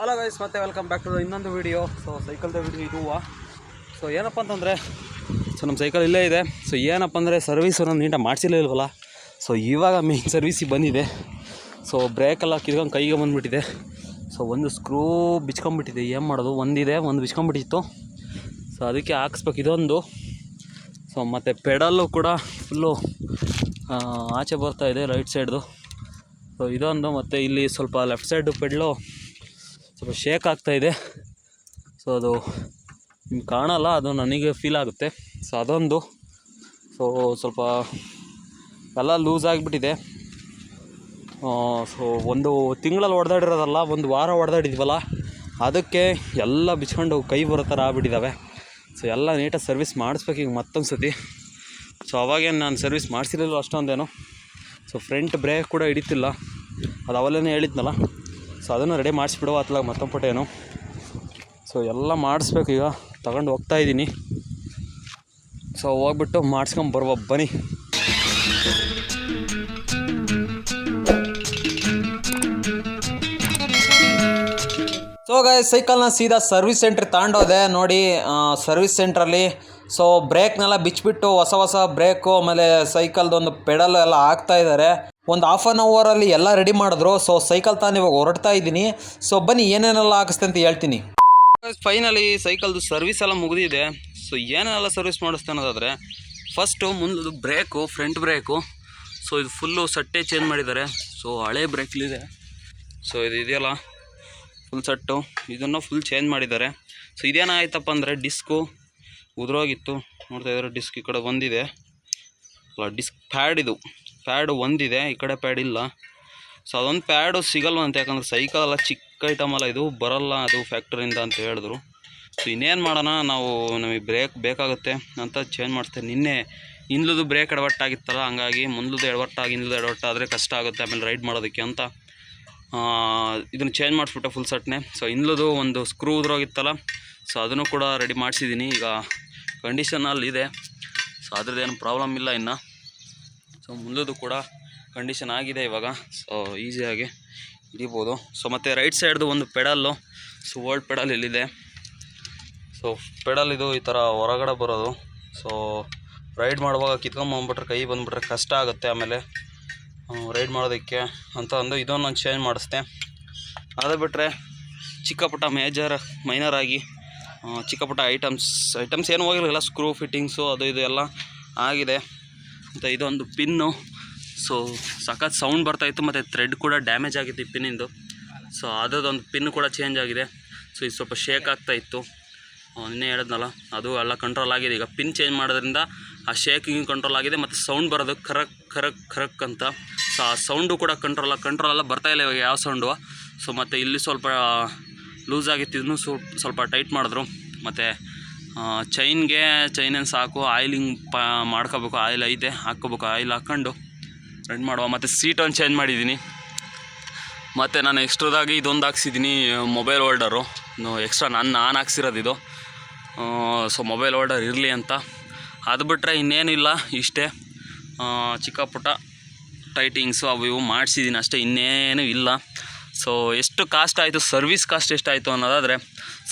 Hello guys ಮತ್ತೆ welcome back to ಇನ್ನೊಂದು video so ಸೈಕಲ್ದ ವಿಡಿಯೋ ಇದು. ಸೊ ಏನಪ್ಪ ಅಂತಂದರೆ ಸೊ ನಮ್ಮ ಸೈಕಲ್ ಇಲ್ಲೇ ಇದೆ. ಸೊ ಏನಪ್ಪ ಅಂದರೆ ಸರ್ವಿಸ್ ನಾನು ನೀಟಾಗಿ ಮಾಡಿಸಿರ್ಲಿಲ್ವಲ್ಲ ಸೊ ಇವಾಗ ಮೇನ್ ಸರ್ವಿಸಿಗೆ ಬಂದಿದೆ. ಸೊ ಬ್ರೇಕೆಲ್ಲ ಕಿರ್ಕೊಂಡು ಕೈಗೆ ಬಂದುಬಿಟ್ಟಿದೆ. ಸೊ ಒಂದು ಸ್ಕ್ರೂ ಬಿಚ್ಕೊಂಬಿಟ್ಟಿದೆ ಏನು ಮಾಡೋದು? ಒಂದಿದೆ, ಒಂದು ಬಿಚ್ಕೊಂಬಿಟ್ಟಿತ್ತು ಸೊ ಅದಕ್ಕೆ ಹಾಕ್ಸ್ಬೇಕು ಇದೊಂದು. ಸೊ ಮತ್ತು ಪೆಡಲ್ಲು ಕೂಡ ಫುಲ್ಲು ಆಚೆ ಬರ್ತಾ ಇದೆ ರೈಟ್ ಸೈಡ್ದು ಸೊ ಇದೊಂದು, ಮತ್ತು ಇಲ್ಲಿ ಸ್ವಲ್ಪ ಲೆಫ್ಟ್ ಸೈಡು ಪೆಡ್ಲು ಸ್ವಲ್ಪ ಶೇಕ್ ಆಗ್ತಾ ಇದೆ. ಸೊ ಅದು ನಿಮ್ಗೆ ಕಾಣಲ್ಲ, ಅದು ನನಗೆ ಫೀಲ್ ಆಗುತ್ತೆ. ಸೊ ಅದೊಂದು. ಸೊ ಸ್ವಲ್ಪ ಎಲ್ಲ ಲೂಸ್ ಆಗಿಬಿಟ್ಟಿದೆ. ಸೊ ಒಂದು ತಿಂಗಳಲ್ಲಿ ಹೊಡೆದಾಡಿರೋದಲ್ಲ ಒಂದು ವಾರ ಹೊಡೆದಾಡಿದ್ವಲ್ಲ ಅದಕ್ಕೆ ಎಲ್ಲ ಬಿಚ್ಕೊಂಡು ಕೈ ಬರೋ ಥರ ಆಗ್ಬಿಟ್ಟಿದ್ದಾವೆ ಸೊ ಎಲ್ಲ ನೀಟಾಗಿ ಸರ್ವಿಸ್ ಮಾಡಿಸ್ಬೇಕು ಈಗ ಮತ್ತೊಂದು ಸತಿ ಸೊ ಅವಾಗೇನು ನಾನು ಸರ್ವಿಸ್ ಮಾಡಿಸಿರಲಿಲ್ಲ ಅಷ್ಟೊಂದೇನು. ಸೊ ಫ್ರಂಟ್ ಬ್ರೇಕ್ ಕೂಡ ಹಿಡಿತಿಲ್ಲ. ಅದು ಅವಲ್ಲೇ ಹೇಳಿದ್ನಲ್ಲ. ಸೊ ಅದನ್ನು ರೆಡಿ ಮಾಡಿಸ್ಬಿಡುವ ಅತ್ಲಾಗ ಮತ್ತೊಂದು ಪುಟೇನು ಸೊ ಎಲ್ಲ ಮಾಡಿಸ್ಬೇಕು ಈಗ. ತಗೊಂಡು ಹೋಗ್ತಾ ಇದ್ದೀನಿ. ಸೊ ಹೋಗ್ಬಿಟ್ಟು ಮಾಡಿಸ್ಕೊಂಡು ಬರುವ ಬನ್ನಿ. ಸೊ ಗಾಯ ಸೈಕಲ್ನ ಸೀದಾ ಸರ್ವಿಸ್ ಸೆಂಟ್ರ್ ತಗೊಂಡೋದೆ. ನೋಡಿ ಸರ್ವಿಸ್ ಸೆಂಟ್ರಲ್ಲಿ ಸೊ ಬ್ರೇಕ್ನೆಲ್ಲ ಬಿಚ್ಚಿಬಿಟ್ಟು ಹೊಸ ಹೊಸ ಬ್ರೇಕು ಆಮೇಲೆ ಸೈಕಲ್ದೊಂದು ಪೆಡಲ್ ಎಲ್ಲ ಹಾಕ್ತಾ ಇದ್ದಾರೆ ಒಂದು ಹಾಫ್ ಆನ್ ಅವರಲ್ಲಿ ಎಲ್ಲ ರೆಡಿ ಮಾಡಿದ್ರು. ಸೊ ಸೈಕಲ್ ತಾನು ಇವಾಗ ಹೊರಡ್ತಾ ಇದ್ದೀನಿ. ಸೊ ಬನ್ನಿ, ಏನೇನೆಲ್ಲ ಹಾಕಿಸ್ತೆ ಅಂತ ಹೇಳ್ತೀನಿ. ಫೈನಲಿ ಸೈಕಲ್ದು ಸರ್ವಿಸ್ ಎಲ್ಲ ಮುಗಿದಿದೆ. ಸೊ ಏನೇನೆಲ್ಲ ಸರ್ವಿಸ್ ಮಾಡಿಸ್ತೆ ಅನ್ನೋದಾದರೆ ಫಸ್ಟು ಮುಂದದು ಬ್ರೇಕು ಫ್ರಂಟ್ ಬ್ರೇಕು ಸೊ ಇದು ಫುಲ್ಲು ಸಟ್ಟೆ ಚೇಂಜ್ ಮಾಡಿದ್ದಾರೆ. ಸೊ ಹಳೆ ಬ್ರೇಕ್ಲಿದೆ ಸೊ ಇದು ಇದೆಯಲ್ಲ? ಫುಲ್ ಸಟ್ಟು. ಇದನ್ನು ಫುಲ್ ಚೇಂಜ್ ಮಾಡಿದ್ದಾರೆ. ಸೊ ಇದೇನಾಯ್ತಪ್ಪ ಅಂದರೆ ಡಿಸ್ಕು ಉದುರೋಗಿತ್ತು. ನೋಡ್ತಾ ಇದ್ದಾರೆ ಡಿಸ್ಕ್ ಈ ಕಡೆ ಒಂದಿದೆ ಅಲ್ಲ ಡಿಸ್ಕ್ ಪ್ಯಾಡ್ ಇದು. ಪ್ಯಾಡ್ ಒಂದಿದೆ, ಈ ಕಡೆ ಪ್ಯಾಡ್ ಇಲ್ಲ. ಸೊ ಅದೊಂದು ಪ್ಯಾಡು ಸಿಗಲ್ವಂತೆ ಯಾಕಂದ್ರೆ ಸೈಕಲ್ ಎಲ್ಲ ಚಿಕ್ಕ ಐಟಮ್ ಅಲ್ಲ, ಇದು ಬರಲ್ಲ ಅದು ಫ್ಯಾಕ್ಟ್ರಿಯಿಂದ ಅಂತ ಹೇಳಿದ್ರು. ಸೊ ಇನ್ನೇನು ಮಾಡೋಣ, ನಾವು ನಮಗೆ ಬ್ರೇಕ್ ಬೇಕಾಗುತ್ತೆ ಅಂತ ಚೇಂಜ್ ಮಾಡಿಸ್ತೇವೆ ನಿನ್ನೆ ಹಿಂದ್ಲದು ಬ್ರೇಕ್ ಎಡವಟ್ಟಾಗಿತ್ತಲ್ಲ ಹಂಗಾಗಿ ಮುಂದ್ಲದು ಎಡವಟ್ಟಾಗಿ, ಹಿಂದ್ಲದು ಎಡವಟ್ಟಾದರೆ ಕಷ್ಟ ಆಗುತ್ತೆ, ಆಮೇಲೆ ರೈಡ್ ಮಾಡೋದಕ್ಕೆ ಅಂತ. ಇದನ್ನು ಚೇಂಜ್ ಮಾಡಿಸ್ಬಿಟ್ಟೆ ಫುಲ್ ಸಟ್ನೆ ಸೊ ಹಿಂದ್ಲದು ಒಂದು ಸ್ಕ್ರೂ ಉದ್ರೋಗಿತ್ತಲ್ಲ ಸೊ ಅದನ್ನು ಕೂಡ ರೆಡಿ ಮಾಡಿಸಿದ್ದೀನಿ ಈಗ ಕಂಡೀಷನಲ್ಲಿ ಇದೆ ಸೊ ಅದ್ರದ್ದೇನು ಪ್ರಾಬ್ಲಮ್ ಇಲ್ಲ ಇನ್ನು. ಸೊ ಮುಂದದು ಕೂಡ ಕಂಡೀಷನ್ ಆಗಿದೆ ಇವಾಗ. ಸೊ ಈಸಿಯಾಗಿ ಹಿಡಿಬೋದು. ಸೊ ಮತ್ತು ರೈಟ್ ಸೈಡ್ದು ಒಂದು ಪೆಡಲ್ಲು ಸೊ ಓಲ್ಡ್ ಪೆಡಲ್ ಇಲ್ಲಿದೆ ಸೊ ಪೆಡಲ್ ಇದು ಈ ಥರ ಹೊರಗಡೆ ಬರೋದು. ಸೊ ರೈಡ್ ಮಾಡುವಾಗ ಕಿತ್ಕೊಂಬಂದ್ಬಿಟ್ರೆ ಕೈ ಬಂದುಬಿಟ್ರೆ ಕಷ್ಟ ಆಗುತ್ತೆ ಆಮೇಲೆ ರೈಡ್ ಮಾಡೋದಕ್ಕೆ ಅಂತ ಅಂದು ಇದನ್ನು ನಾನು ಚೇಂಜ್ ಮಾಡಿಸ್ದೆ. ಅದು ಬಿಟ್ಟರೆ ಚಿಕ್ಕ ಪುಟ್ಟ ಮೇಜರ್ ಮೈನರ್ ಆಗಿ ಆ, ಚಿಕ್ಕ ಪುಟ್ಟ ಐಟಮ್ಸ್ ಐಟಮ್ಸ್ ಏನು ಹೋಗಿರಲಿಲ್ಲ. ಸ್ಕ್ರೂ ಫಿಟ್ಟಿಂಗ್ಸು ಅದು ಇದು ಎಲ್ಲ ಆಗಿದೆ. ಮತ್ತು ಇದೊಂದು ಪಿನ್ನು. ಸೊ ಸಖತ್ ಸೌಂಡ್ ಬರ್ತಾಯಿತ್ತು ಮತ್ತು ಥ್ರೆಡ್ ಕೂಡ ಡ್ಯಾಮೇಜ್ ಆಗಿತ್ತು ಈ ಪಿನ್ನಿಂದು. ಸೊ ಅದರದೊಂದು ಪಿನ್ ಕೂಡ ಚೇಂಜ್ ಆಗಿದೆ. ಸೊ ಇದು ಸ್ವಲ್ಪ ಶೇಕ್ ಆಗ್ತಾ ಇತ್ತು. ನಿನ್ನೆ ಹೇಳಿದ್ನಲ್ಲ, ಅದು ಎಲ್ಲ ಕಂಟ್ರೋಲ್ ಆಗಿದೆ. ಈಗ ಪಿನ್ ಚೇಂಜ್ ಮಾಡೋದ್ರಿಂದ ಆ ಶೇಕಿಂಗ್ ಕಂಟ್ರೋಲ್ ಆಗಿದೆ, ಮತ್ತು ಸೌಂಡ್ ಬರೋದು ಕರಕ್ ಕರಕ್ ಕರಕ್ ಅಂತ. ಸೊ ಆ ಸೌಂಡು ಕೂಡ ಕಂಟ್ರೋಲ್ ಕಂಟ್ರೋಲ್ ಎಲ್ಲ ಇಲ್ಲ ಇವಾಗ ಯಾವ ಸೌಂಡು ಸೊ ಮತ್ತು ಇಲ್ಲಿ ಸ್ವಲ್ಪ ಲೂಸ್ ಆಗಿತ್ತು ಸ್ವಲ್ಪ ಟೈಟ್ ಮಾಡಿದ್ರು. ಮತ್ತು ಚೈನ್ಗೆ ಚೈನನ್ನು ಸಾಕು ಆಯಿಲಿಂಗ್ ಪ, ಮಾಡ್ಕೋಬೇಕು ಆಯಿಲ್ ಐತೆ, ಹಾಕ್ಕೋಬೇಕು ಆಯಿಲ್ ಹಾಕ್ಕೊಂಡು ರೆಡ್ ಮಾಡುವ. ಮತ್ತು ಸೀಟ್ ಚೇಂಜ್ ಮಾಡಿದ್ದೀನಿ ಮತ್ತು ನಾನು ಎಕ್ಸ್ಟ್ರದಾಗಿ ಇದೊಂದು ಹಾಕ್ಸಿದ್ದೀನಿ ಮೊಬೈಲ್ ಹೋಲ್ಡರು ಎಕ್ಸ್ಟ್ರಾ ನಾನು ನಾನು ಹಾಕ್ಸಿರೋದು ಇದು. ಸೊ ಮೊಬೈಲ್ ಹೋಲ್ಡರ್ ಇರಲಿ ಅಂತ. ಅದು ಬಿಟ್ಟರೆ ಇನ್ನೇನಿಲ್ಲ, ಇಷ್ಟೇ. ಚಿಕ್ಕ ಪುಟ್ಟ ಟೈಟಿಂಗ್ಸು ಅವು ಇವು ಮಾಡಿಸಿದ್ದೀನಿ ಅಷ್ಟೇ, ಇನ್ನೇನು ಇಲ್ಲ. ಸೊ ಎಷ್ಟು ಕಾಸ್ಟ್ ಆಯಿತು ಸರ್ವಿಸ್ ಕಾಸ್ಟ್ ಎಷ್ಟಾಯಿತು ಅನ್ನೋದಾದರೆ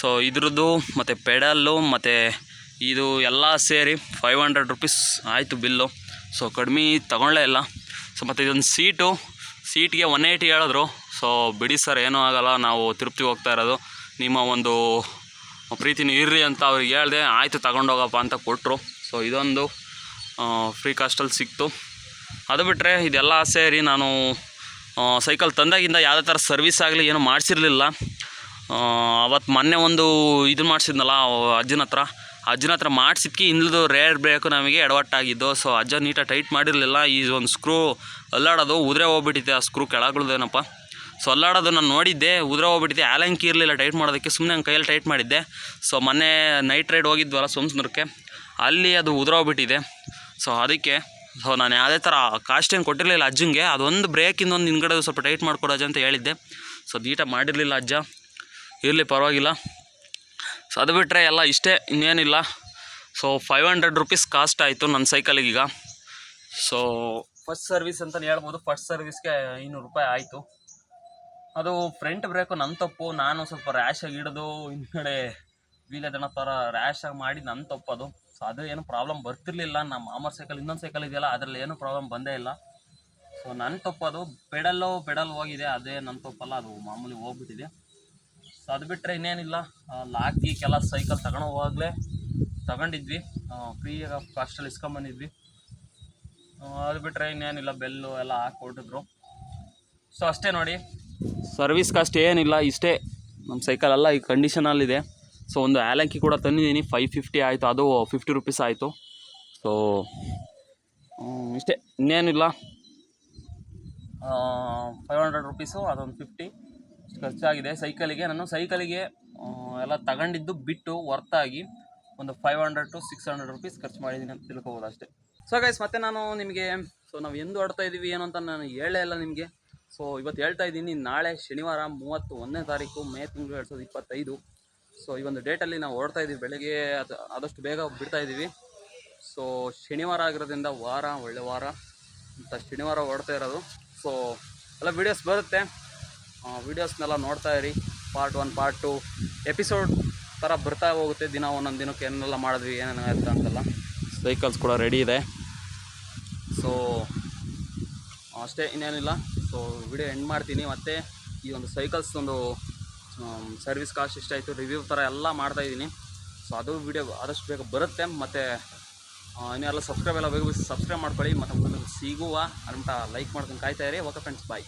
ಸೊ ಇದ್ರದ್ದು ಮತ್ತು ಪೆಡಲ್ಲು ಮತ್ತು ಇದು ಎಲ್ಲ ಸೇರಿ ಫೈವ್ ಹಂಡ್ರೆಡ್ ರುಪೀಸ್ ಆಯಿತು ಬಿಲ್ಲು. ಸೊ ಕಡಿಮೆ ತಗೊಳ್ಳೇ ಇಲ್ಲ. ಸೊ ಮತ್ತು ಇದೊಂದು ಸೀಟು ಸೀಟ್ಗೆ ಒನ್ ಏಯ್ಟಿ ಹೇಳಿದ್ರು. ಸೊ ಬಿಡಿ ಸರ್ ಏನೂ ಆಗೋಲ್ಲ, ನಾವು ತಿರುಪ್ತಿ ಹೋಗ್ತಾ ಇರೋದು. ನಿಮ್ಮ ಒಂದು ಪ್ರೀತಿನೂ ಇರ್ರಿ ಅಂತ ಅವ್ರಿಗೆ ಹೇಳಿದೆ, ಆಯಿತು ತಗೊಂಡೋಗಪ್ಪ ಅಂತ ಕೊಟ್ಟರು ಸೊ ಇದೊಂದು ಫ್ರೀ ಕಾಸ್ಟಲ್ಲಿ ಸಿಕ್ತು. ಅದು ಬಿಟ್ಟರೆ ಇದೆಲ್ಲ ಸೇರಿ ನಾನು ಸೈಕಲ್ ತಂದಾಗಿಂದ ಯಾವುದೇ ಥರ ಸರ್ವಿಸ್ ಆಗಲಿ, ಏನೂ ಮಾಡಿಸಿರ್ಲಿಲ್ಲ. ಅವತ್ತು ಮೊನ್ನೆ ಒಂದು ಇದು ಮಾಡಿಸಿದ್ನಲ್ಲ, ಅಜ್ಜನ ಹತ್ರ. ಅಜ್ಜನ ಹತ್ರ ಮಾಡಿಸಿದ್ಕೆ ಇಂದ್ಲದು ರೇರ್ ಬ್ರೇಕು ನಮಗೆ ಎಡವಟ್ಟಾಗಿದ್ದು. ಸೊ ಅಜ್ಜ ನೀಟಾಗಿ ಟೈಟ್ ಮಾಡಿರಲಿಲ್ಲ. ಈ ಒಂದು ಸ್ಕ್ರೂ ಅಲ್ಲಾಡೋದು, ಉದುರೆ ಹೋಗ್ಬಿಟ್ಟಿದೆ ಆ ಸ್ಕ್ರೂ ಕೆಳಗಳ್ದೇನಪ್ಪ ಸೊ ಅಲ್ಲಾಡೋದು ನಾನು ನೋಡಿದ್ದೆ, ಉದುರೆ ಹೋಗ್ಬಿಟ್ಟಿದೆ. ಆಲಂಕಿ ಇರಲಿಲ್ಲ ಟೈಟ್ ಮಾಡೋದಕ್ಕೆ ಸುಮ್ಮನೆ ನಂಗೆ ಕೈಯಲ್ಲಿ ಟೈಟ್ ಮಾಡಿದ್ದೆ. ಸೊ ಮೊನ್ನೆ ನೈಟ್ ರೈಡ್ ಹೋಗಿದ್ವಲ್ಲ ಸೋಮಸ್ನೂರಕ್ಕೆ ಅಲ್ಲಿ ಅದು ಉದುರೋಗ್ಬಿಟ್ಟಿದೆ. ಸೊ ಅದಕ್ಕೆ ಸೊ ನಾನು ಯಾವುದೇ ಥರ ಕಾಸ್ಟ್ ಏನು ಕೊಟ್ಟಿರಲಿಲ್ಲ ಅಜ್ಜಂಗೆ. ಅದೊಂದು ಬ್ರೇಕಿಂದ ಒಂದು ಹಿಂದ್ಗಡೆ ಸ್ವಲ್ಪ ಟೈಟ್ ಮಾಡ್ಕೊಡು ಅಜ್ಜ ಅಂತ ಹೇಳಿದ್ದೆ. ಸೊ ನೀಟಾಗಿ ಮಾಡಿರಲಿಲ್ಲ ಅಜ್ಜ. ಇರಲಿ, ಪರವಾಗಿಲ್ಲ. ಸೊ ಅದು ಬಿಟ್ಟರೆ ಎಲ್ಲ ಇಷ್ಟೇ, ಇನ್ನೇನಿಲ್ಲ. So five hundred rupees cost ಆಯಿತು ನನ್ನ ಸೈಕಲಿಗೀಗ ಸೊ ಫಸ್ಟ್ ಸರ್ವಿಸ್ ಅಂತಲೇ ಹೇಳ್ಬೋದು. ಫಸ್ಟ್ ಸರ್ವಿಸ್ಗೆ ಐನೂರು ರೂಪಾಯಿ ಆಯಿತು. ಅದು ಫ್ರಂಟ್ ಬ್ರೇಕು ನನ್ನ ತಪ್ಪು. ನಾನು ಸ್ವಲ್ಪ ರ್ಯಾಶಾಗಿ ಹಿಡಿದು ಹಿಂದ್ಗಡೆ ವೀಲದನ್ನ ಥರ ರ್ಯಾಶಾಗಿ ಮಾಡಿ ನನ್ನ ತಪ್ಪು ಅದು. ಸೊ ಅದು ಏನು ಪ್ರಾಬ್ಲಮ್ ಬರ್ತಿರ್ಲಿಲ್ಲ. ನಮ್ಮ ಮಾಮರ್ ಸೈಕಲ್ ಇನ್ನೊಂದು ಸೈಕಲ್ ಇದೆಯಲ್ಲ, ಅದರಲ್ಲಿ ಏನು ಪ್ರಾಬ್ಲಮ್ ಬಂದೇ ಇಲ್ಲ. ಸೊ ನನ್ನ ಅದು. ಪೆಡಲ್ಲು ಪೆಡಲ್ ಹೋಗಿದೆ, ಅದೇ ನನ್ನ ತಪ್ಪಲ್ಲ, ಅದು ಮಾಮೂಲಿ ಹೋಗ್ಬಿಟ್ಟಿದೆ. ಸೊ ಅದು ಬಿಟ್ಟರೆ ಇನ್ನೇನಿಲ್ಲ. ಲಾಕಿ ಕೆಲ ಸೈಕಲ್ ತಗೊಂಡು ಹೋಗಲೇ ತಗೊಂಡಿದ್ವಿ. ಫ್ರೀ ಆಫ್ ಕಾಸ್ಟಲ್ಲಿ ಇಸ್ಕೊಂಬಂದಿದ್ವಿ ಅದು ಬಿಟ್ಟರೆ ಇನ್ನೇನಿಲ್ಲ, ಬೆಲ್ಲು ಎಲ್ಲ ಹಾಕ್ಕೊಟ್ಟಿದ್ರು ಸೊ ಅಷ್ಟೇ ನೋಡಿ. ಸರ್ವಿಸ್ ಕಾಸ್ಟ್ ಏನಿಲ್ಲ, ಇಷ್ಟೇ. ನಮ್ಮ ಸೈಕಲ್ ಎಲ್ಲ ಈ ಕಂಡೀಷನಲ್ಲಿದೆ ಸೊ ಒಂದು ಆಲಂಕಿ ಕೂಡ ತಂದಿದ್ದೀನಿ. ಫೈವ್ ಫಿಫ್ಟಿ ಆಯಿತು. ಅದು ಫಿಫ್ಟಿ ರುಪೀಸ್ ಆಯಿತು. ಸೊ ಇಷ್ಟೇ. ಇನ್ನೇನಿಲ್ಲ? ಫೈವ್ ಹಂಡ್ರೆಡ್ ರುಪೀಸು ಅದೊಂದು ಫಿಫ್ಟಿ ಖರ್ಚಾಗಿದೆ. ಸೈಕಲಿಗೆ ನಾನು ಸೈಕಲಿಗೆ ಎಲ್ಲ ತಗೊಂಡಿದ್ದು ಬಿಟ್ಟು ಹೊರ್ತಾಗಿ ಒಂದು five hundred to six hundred rupees ಖರ್ಚು ಮಾಡಿದ್ದೀನಿ ಅಂತ ತಿಳ್ಕೊಬೋದು ಅಷ್ಟೇ. ಸೊ ಗೈಸ್ ಮತ್ತೆ ನಾನು ನಿಮಗೆ ಸೊ ನಾವು ಎಂದು ಆಡ್ತಾ ಇದ್ದೀವಿ ಏನು ಅಂತ ನಾನು ಹೇಳೇ ಇಲ್ಲ ನಿಮಗೆ. ಸೊ ಇವತ್ತು ಹೇಳ್ತಾ ಇದ್ದೀನಿ ನಾಳೆ ಶನಿವಾರ ಮೂವತ್ತು ಒಂದನೇ ತಾರೀಕು, ಮೇ ತಿಂಗಳು ಎರಡು ಸಾವಿರದ ಇಪ್ಪತ್ತೈದು. ಸೊ ಈ ಒಂದು ಡೇಟಲ್ಲಿ ನಾವು ಓಡ್ತಾ ಇದ್ದೀವಿ. ಬೆಳಗ್ಗೆ ಅದು, ಆದಷ್ಟು ಬೇಗ ಬಿಡ್ತಾ ಇದ್ದೀವಿ. ಸೊ ಶನಿವಾರ ಆಗಿರೋದ್ರಿಂದ ವಾರ, ಒಳ್ಳೆ ವಾರ ಅಂತ ಶನಿವಾರ ಓಡ್ತಾ ಇರೋದು. ಸೊ ಎಲ್ಲ ವೀಡಿಯೋಸ್ ಬರುತ್ತೆ. ವೀಡಿಯೋಸ್ನೆಲ್ಲ ನೋಡ್ತಾ ಇರಿ. Part one part two episode ಥರ ಬರ್ತಾ ಹೋಗುತ್ತೆ. ದಿನ ಒಂದೊಂದು ದಿನಕ್ಕೆ ಏನೆಲ್ಲ ಮಾಡಿದ್ವಿ, ಏನೇನು ಆಯ್ತು ಅಂತೆಲ್ಲ. ಸೈಕಲ್ಸ್ ಕೂಡ ರೆಡಿ ಇದೆ. ಸೊ ಅಷ್ಟೇ ಇನ್ನೇನಿಲ್ಲ. ಸೊ ವಿಡಿಯೋ ಎಂಡ್ ಮಾಡ್ತೀನಿ. ಮತ್ತು ಈ ಒಂದು ಸೈಕಲ್ಸ್ ಒಂದು ಸರ್ವಿಸ್ ಕಾಸ್ಟ್ ಇಷ್ಟಾಯಿತು ರಿವ್ಯೂ ಥರ ಎಲ್ಲ ಮಾಡ್ತಾಯಿದ್ದೀನಿ ಸೊ ಅದು ವಿಡಿಯೋ ಆದಷ್ಟು ಬೇಗ ಬರುತ್ತೆ. ಮತ್ತು ಇನ್ನೆಲ್ಲ ಸಬ್ಸ್ಕ್ರೈಬ್ ಎಲ್ಲ ಬೇಗ ಸಬ್ಸ್ಕ್ರೈಬ್ ಮಾಡ್ಕೊಳ್ಳಿ. ಮತ್ತು ಸಿಗುವ ಅಂತ ಲೈಕ್ ಮಾಡ್ಕೊಂಡು ಕಾಯ್ತಾ ಇರಿ. Okay friends bye